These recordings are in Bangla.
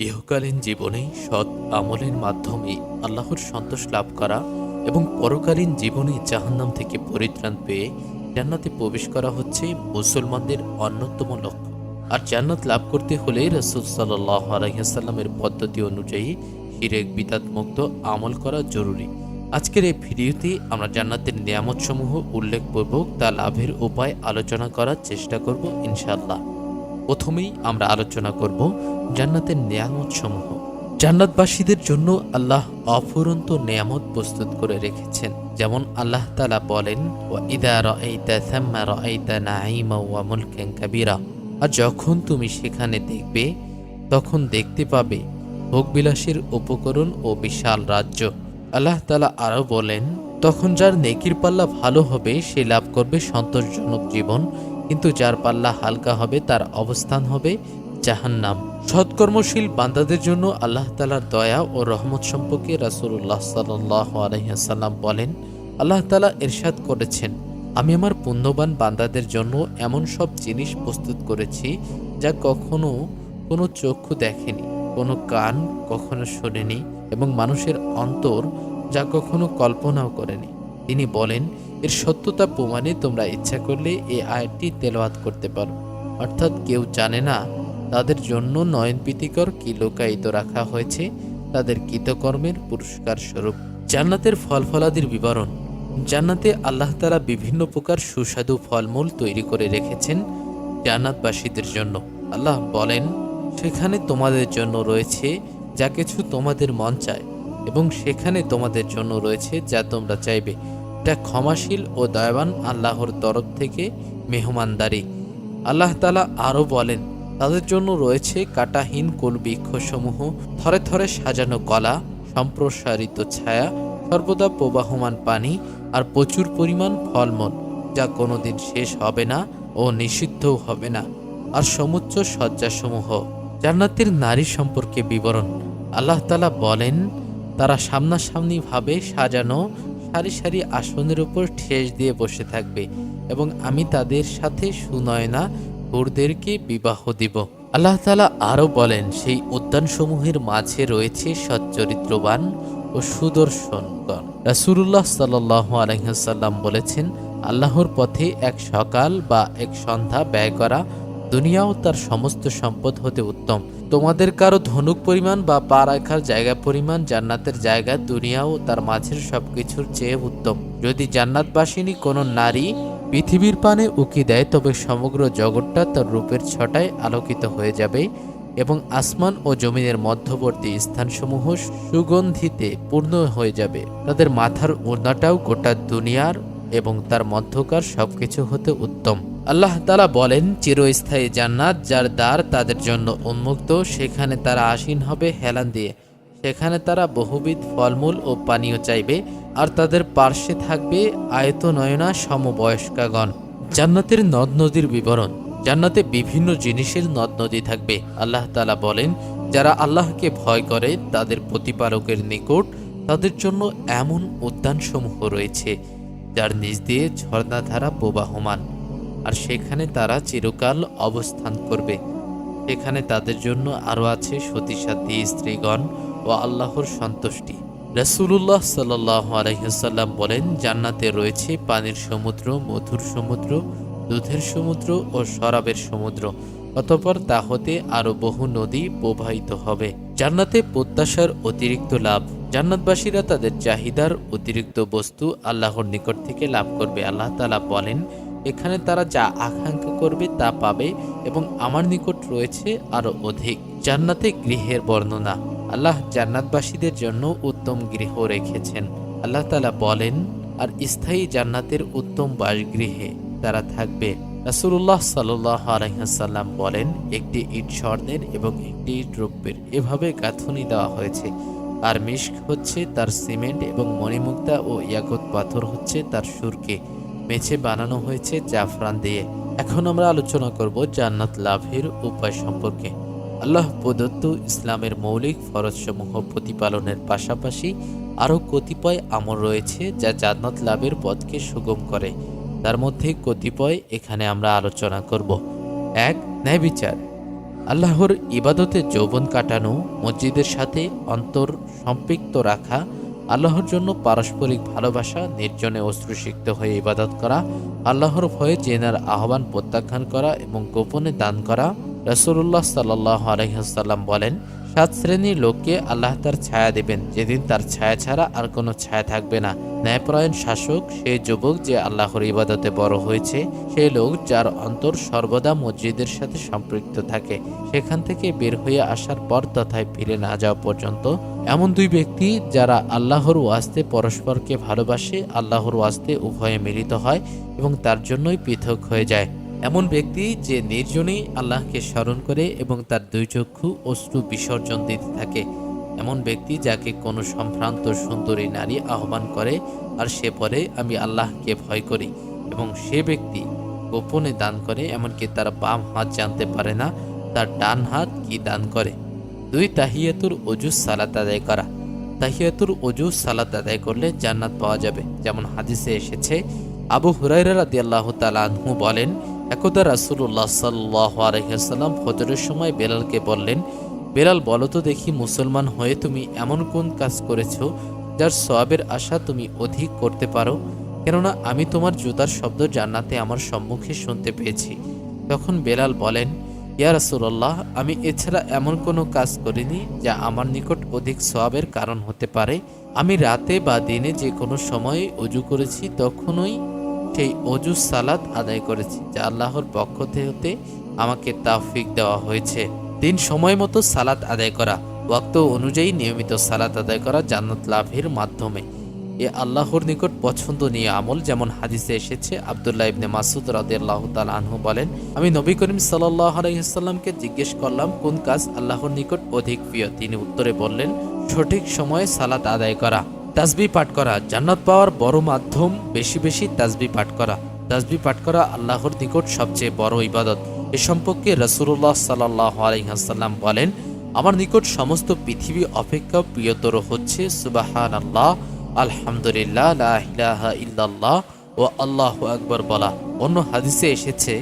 ইহকালীন জীবনে সৎ আমলের মাধ্যমে আল্লাহর সন্তোষ লাভ করা এবং পরকালীন জীবনে জাহান্নাম থেকে পরিত্রাণ পেয়ে জান্নাতে প্রবেশ করা হচ্ছে মুসলমানদের অন্যতম লক্ষ্য। আর জান্নাত লাভ করতে হলে রসুল সাল্লাহ আলহিহাসাল্লামের পদ্ধতি অনুযায়ী হিরেক, বিদাত মুক্ত আমল করা জরুরি। আজকের এই ভিডিওতে আমরা জান্নাতের নিয়ামতসমূহ উল্লেখপূর্বক তা লাভের উপায় আলোচনা করার চেষ্টা করব ইনশাল্লাহ প্রথমেই আমরা আলোচনা করব জান্নাতের নেয়ামত সমূহ জান্নাতবাসীদের জন্য আল্লাহ অফুরন্ত নেয়ামত প্রস্তুত করে রেখেছেন। যেমন আল্লাহ তালা বলেন ও ইদা কাবীরা। আর যখন তুমি সেখানে দেখবে, তখন দেখতে পাবে ভোগবিলাসের উপকরণ ও বিশাল রাজ্য। আল্লাহ তালা আরও বলেন, তখন যার নেকির পাল্লা ভালো হবে, সে লাভ করবে সন্তোষজনক জীবন কিন্তু যার পাল্লা হালকা হবে, তার অবস্থান হবে জাহান্নাম। সৎকর্মশীল বান্দাদের জন্য আল্লাহ তালার দয়া ও রহমত সম্পর্কে রাসুল্লাহ সাল্লাহ বলেন, আল্লাহ তালা এরশাদ করেছেন, আমি আমার পুণ্যবান বান্দাদের জন্য এমন সব জিনিস প্রস্তুত করেছি যা কখনো কোনো চক্ষু দেখেনি, কোনো কান কখনো শোনেনি এবং মানুষের অন্তর যা কখনো কল্পনাও করেনি। তিনি বলেন এর সত্যতা প্রমাণে তোমরা ইচ্ছা করলে এই আয়াতটি তেলাওয়াত করতে পারো। অর্থাৎ কেউ জানে না তাদের জন্য নয়নপ্রীতিকর কি লোকায়িত রাখা হয়েছে, তাদের কৃতকর্মের পুরস্কার স্বরূপ। জান্নাতের ফল ফলাদির বিবরণ। জান্নাতে আল্লাহ তারা বিভিন্ন প্রকার সুস্বাদু ফলমূল তৈরি করে রেখেছেন জান্নাতবাসীদের জন্য। আল্লাহ বলেন, সেখানে তোমাদের জন্য রয়েছে যা কিছু তোমাদের মন চায় এবং সেখানে তোমাদের জন্য রয়েছে যা তোমরা চাইবে। এটা ক্ষমাশীল ও দয়াবান আল্লাহর তরফ থেকে মেহমানদারি। আল্লাহ তালা আরও বলেন, তাদের জন্য রয়েছে কাটাহীন কুল বৃক্ষসমূহ থরে থরে সাজানো কলা, সম্প্রসারিত ছায়া, সর্বদা প্রবাহমান পানি আর প্রচুর পরিমাণ ফলমূল, যা কোনোদিন শেষ হবে না ও নিষিদ্ধও হবে না। আর সমুচ্চ শয্যাসমূহ, জান্নাতের নারী সম্পর্কে বিবরণ। আল্লাহ তালা বলেন, তারা সামনাসামনিভাবে সাজানো সারি সারি আসনের উপর ঠেস দিয়ে বসে থাকবে এবং আমি তাদের সাথে সুনয়না হুরদেরকে বিবাহ দিব। আল্লাহ তালা আরও বলেন, সেই উদ্যানসমূহের মাঝে রয়েছে সচ্চরিত্রবান ও সুদর্শনগণ। রাসুল্লাহ সাল্লাহ আলহাম বলেছেন, আল্লাহর পথে এক সকাল বা এক সন্ধ্যা ব্যয় করা দুনিয়াও তার সমস্ত সম্পদ হতে উত্তম। তোমাদের কারও ধনুক পরিমাণ বা পা রাখার জায়গা পরিমাণ জান্নাতের জায়গা দুনিয়াও তার মাঝের সবকিছুর চেয়ে উত্তম। যদি জান্নাতবাসিনী কোনো নারী পৃথিবীর পানে উকি দেয়, তবে সমগ্র জগৎটা তার রূপের ছটায় আলোকিত হয়ে যাবে এবং আসমান ও জমিনের মধ্যবর্তী স্থানসমূহ সুগন্ধিতে পূর্ণ হয়ে যাবে। তাদের মাথার ওড়নাটাও গোটা দুনিয়ার এবং তার মধ্যকার সবকিছু হতে উত্তম। আল্লাহ তালা বলেন, চিরস্থায়ী জান্নাত যার দ্বার তাদের জন্য উন্মুক্ত, সেখানে তারা আসীন হবে হেলান দিয়ে। সেখানে তারা বহুবিধ ফলমূল ও পানীয় চাইবে, আর তাদের পার্শ্বে থাকবে আয়ত নয়না সমবয়স্কাগণ। জান্নাতের নদ নদীর বিবরণ। জান্নাতে বিভিন্ন জিনিসের নদ নদী থাকবে। আল্লাহ তালা বলেন, যারা আল্লাহকে ভয় করে, তাদের প্রতিপালকের নিকট তাদের জন্য এমন উদ্যানসমূহ রয়েছে, যার নিচ দিয়ে ঝর্ণাধারা প্রবাহমান। আর সেখানে তারা চিরকাল অবস্থান করবে। সেখানে তাদের জন্য আরও আছে সতীসাথী স্ত্রীগণ ও আল্লাহর সন্তুষ্টি। রসুল্লাহ সাল্লাহ আলহিহাল্লাম বলেন, জান্নাতে রয়েছে পানির সমুদ্র, মধুর সমুদ্র, দুধের সমুদ্র ও শরাবের সমুদ্র। অতপর তা হতে আরও বহু নদী প্রবাহিত হবে। জান্নাতে প্রত্যাশার অতিরিক্ত লাভ। জান্নাতবাসীরা তাদের চাহিদার অতিরিক্ত বস্তু আল্লাহর নিকট থেকে লাভ করবে। আল্লাহ তালা বলেন এখানে তারা যা আকাঙ্ক্ষা করবে তা পাবে এবং আমার নিকট রয়েছে আরও অধিক। জান্নাতে গৃহের বর্ণনা। আল্লাহ জান্নাতবাসীদের জন্য উত্তম গৃহ রেখেছেন। আল্লাহ তালা বলেন, আর স্থায়ী জান্নাতের উত্তম বাসগৃহে তারা থাকবে। রাসুল্লাহ সাল্লাহ আলহাসাল্লাম বলেন, একটি ইট স্বর্ণের এবং একটি ইট রৌপ্যের। এভাবে গাঁথনি দেওয়া হয়েছে। আর মিস্ক হচ্ছে তার সিমেন্ট এবং মণিমুক্তা ও ইয়াকত পাথর হচ্ছে তার সুরকে। মেঝে বানানো হয়েছে জাফরান দিয়ে। এখন আমরা আলোচনা করব জান্নাত লাভের উপায় সম্পর্কে। আল্লাহ প্রদত্ত ইসলামের মৌলিক ফরজসমূহ প্রতিপালনের পাশাপাশি আরও কতিপয় আমল রয়েছে যা জান্নাত লাভের পথকে সুগম করে। তার মধ্যে কতিপয় এখানে আমরা আলোচনা করব। এক, ন্যায় বিচার। আল্লাহর ইবাদতে যৌবন কাটানো, মসজিদের সাথে অন্তর সম্পৃক্ত রাখা আল্লাহর জন্য পারস্পরিক ভালোবাসা, নির্জনে অশ্রুসিক্ত হয়ে ইবাদত করা, আল্লাহর ভয়ে জেনার আহ্বান প্রত্যাখ্যান করা এবং গোপনে দান করা। রসুল্লাহ সাল্লাহ আলহিহাল্লাম বলেন, সাত শ্রেণির লোককে আল্লাহ তার ছায়া দেবেন। যেদিন তার ছায়া ছাড়া আর কোনো ছায়া থাকবে না। ন্যায়পরায়ণ শাসক, সেই যুবক যে আল্লাহর ইবাদতে বড় হয়েছে, সেই লোক যার অন্তর সর্বদা মসজিদের সাথে সম্পৃক্ত থাকে, সেখান থেকে বের হয়ে আসার পর তথায় ফিরে না যাওয়া পর্যন্ত এমন দুই ব্যক্তি যারা আল্লাহর ওয়াস্তে পরস্পরকে ভালোবাসে, আল্লাহর ওয়াস্তে উভয়ে মিলিত হয় এবং তার জন্যই পৃথক হয়ে যায়। এমন ব্যক্তি যে নির্জনেই আল্লাহকে স্মরণ করে এবং তার দুই চক্ষু অশ্রু বিসর্জন দিতে থাকে। এমন ব্যক্তি যাকে কোনো সম্ভ্রান্ত সুন্দরী নারী আহ্বান করে, আর সে পরে আমি আল্লাহকে ভয় করি। এবং সে ব্যক্তি গোপনে দান করে, এমনকি তার বাম হাত জানতে পারে না, তার ডান হাত কি দান করে। দুই তাহিয়াতুর অজু সালাত আদায় করা। তাহিয়াতুর অজু সালাত আদায় করলে জান্নাত পাওয়া যাবে। যেমন হাদিসে এসেছে, আবু হুরাইরা রাদি আল্লাহ তালাহু বলেন, একদা রাসুল্লাহ সাল্লাহ আলহিহাল্লাম ফজরের সময় বেলালকে বললেন, বেলাল, বলো তো দেখি মুসলমান হয়ে তুমি এমন কোন কাজ করেছ যার সওয়াবের আশা তুমি অধিক করতে পারো? কেননা আমি তোমার জুতার শব্দ জান্নাতে আমার সম্মুখে শুনতে পেয়েছি। তখন বেলাল বলেন ইয়া রাসুল্লাহ আমি এছাড়া এমন কোনো কাজ করিনি যা আমার নিকট অধিক সওয়াবের কারণ হতে পারে। আমি রাতে বা দিনে যে কোনো সময়ে অজু করেছি, তখনই সেই অজু সালাত আদায় করেছি, যা আল্লাহর পক্ষ হতে আমাকে তাফিক দেওয়া হয়েছে। দিন সময় মতো সালাত আদায় করা, ওয়াক্ত অনুযায়ী নিয়মিত সালাত আদায় করা জান্নাত লাভের মাধ্যমে। এ আল্লাহর নিকট পছন্দনীয় আমল, যেমন হাদিসে এসেছে, আবদুল্লাহ ইবনে মাসুদ রাদিয়াল্লাহু তাআলা আনহু বলেন, আমি নবী করিম সাল্লাল্লাহু আলাইহি জিজ্ঞেস করলাম, কোন কাজ আল্লাহর নিকট অধিক প্রিয়? তিনি উত্তরে বললেন, সঠিক সময়ে সালাত আদায় করা তাসবি পাঠ করা, জান্নাত পাওয়ার বড় মাধ্যম বেশি বেশি তাসবি পাঠ করা তাসবি পাঠ করা আল্লাহর নিকট সবচেয়ে বড় ইবাদত। এ সম্পর্কে রসুল্লাহ সাল্লাহ বলেন, আমার নিকট সমস্ত পৃথিবী অপেক্ষা প্রিয়তর হচ্ছে সুবাহান আল্লাহ আলহামদুলিল্লাহ ইল্লাল্লাহ ও আল্লাহ আকবর বলা। অন্য হাদিসে এসেছে,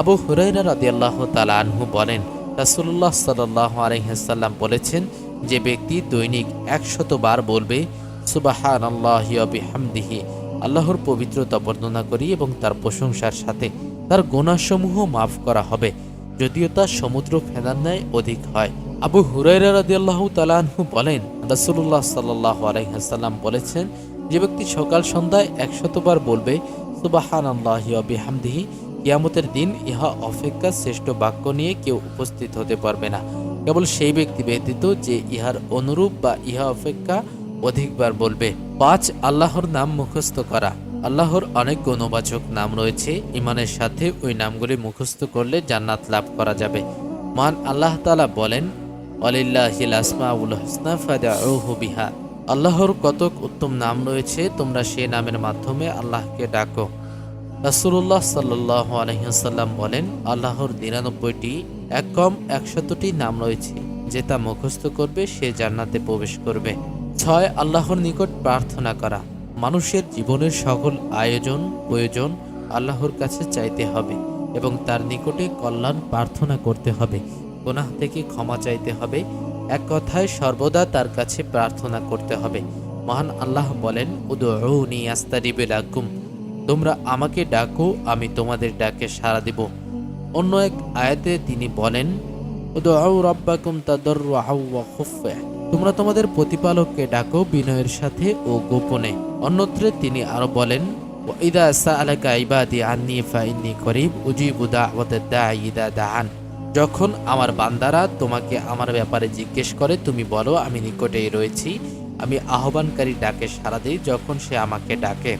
আবু হুরাইরা রাদিয়াল্লাহু তাআলা আনহু বলেন, রাসূলুল্লাহ সাল্লাল্লাহু আলাইহি সাল্লাম বলেছেন, যে ব্যক্তি দৈনিক একশত বার বলবে সুবাহান আল্লাহ বিহামদিহি, আল্লাহর পবিত্রতা বর্ণনা করি এবং তার প্রশংসার সাথে তার গোনাসমূহ মাফ করা হবে, যদিও তা সমুদ্র ফেনার ন্যায় অধিক হয়। আবু হুরাইরা রাদিয়াল্লাহু তালাহু বলেন, রাসূলুল্লাহ সাল্লাল্লাহু আলাইহি সাল্লাম বলেছেন, যে ব্যক্তি সকাল সন্ধ্যায় একশতবার বলবে সুবাহান আল্লাহ বিহামদিহি, কিয়ামতের দিন ইহা অপেক্ষা শ্রেষ্ঠ বাক্য নিয়ে কেউ উপস্থিত হতে পারবে না। কেবল সেই ব্যক্তি ব্যতীত যে ইহার অনুরূপ বা ইহা অপেক্ষা অধিকবার বলবে। পাঁচ, আল্লাহর নাম মুখস্থ করা। আল্লাহর অনেক গুণবাচক নাম রয়েছে ইমানের সাথে ওই নামগুলি মুখস্থ করলে জান্নাত লাভ করা যাবে। মান আল্লাহ তালা বলেন আল্লাহর কতক উত্তম নাম রয়েছে, তোমরা সে নামের মাধ্যমে আল্লাহকে ডাকো। রাসুল্লাহ সাল্লাহ আলহিহাল্লাম বলেন, আল্লাহর নিরানব্বইটি এক কম একশতটি নাম রয়েছে, যে তা মুখস্থ করবে, সে জান্নাতে প্রবেশ করবে। ছয়, আল্লাহর নিকট প্রার্থনা করা। মানুষের জীবনের সকল আয়োজন, প্রয়োজন আল্লাহর কাছে চাইতে হবে এবং তার নিকটে কল্যাণ প্রার্থনা করতে হবে। গোনাহ থেকে ক্ষমা চাইতে হবে। এক কথায় সর্বদা তার কাছে প্রার্থনা করতে হবে। মহান আল্লাহ বলেন উদৌনি আস্তারিবেলাকুম তোমরা আমাকে ডাকো, আমি তোমাদের ডাকে সাড়া দেব। অন্য এক আয়াতে তিনি বলেন উদৌ রব্বাকুম তাদর তোমরা তোমাদের প্রতিপালককে ডাকো বিনয়ের সাথে ও গোপনে। অন্যত্রে তিনি আরও বলেন ইদা সালাকা ইবাদি আন্নি ফাইন্নি করিব, উজিবু দাওয়াতাদ দাঈ ইদা দাআন। যখন আমার বান্দারা তোমাকে আমার ব্যাপারে জিজ্ঞেস করে, তুমি বলো, আমি নিকটেই রয়েছি। আমি আহ্বানকারী ডাকে সাড়া দিই যখন সে আমাকে ডাকে।